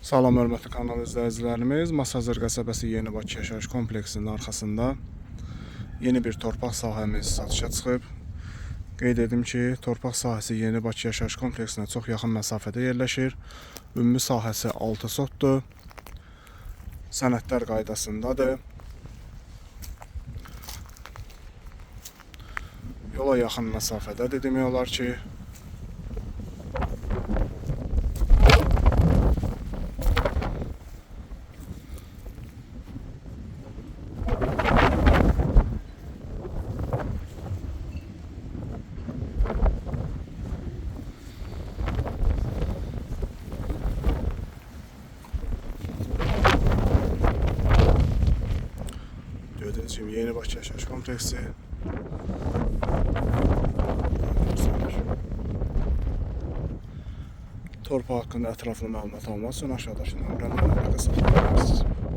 Salam hörmətli kanal izləyicilərimiz. Masazır qəsəbəsi Yeni Bakı yaşayış kompleksinin arxasında yeni bir torpaq sahəmiz satışa çıxıb. Qeyd edim ki, torpaq sahəsi Yeni Bakı yaşayış kompleksinə çox yaxın məsafədə yerləşir. Ümumi sahəsi 6 sotdur. Sənədlər qaydasındadır. Yola yaxın məsafədədir demək olar ki, Gördüğünüz gibi yeni Bakı yaşayış kompleksi. Torpaq haqqında ətraflı məlumat almaq üçün aşağıdakı nömrədən əlaqə saxlayın.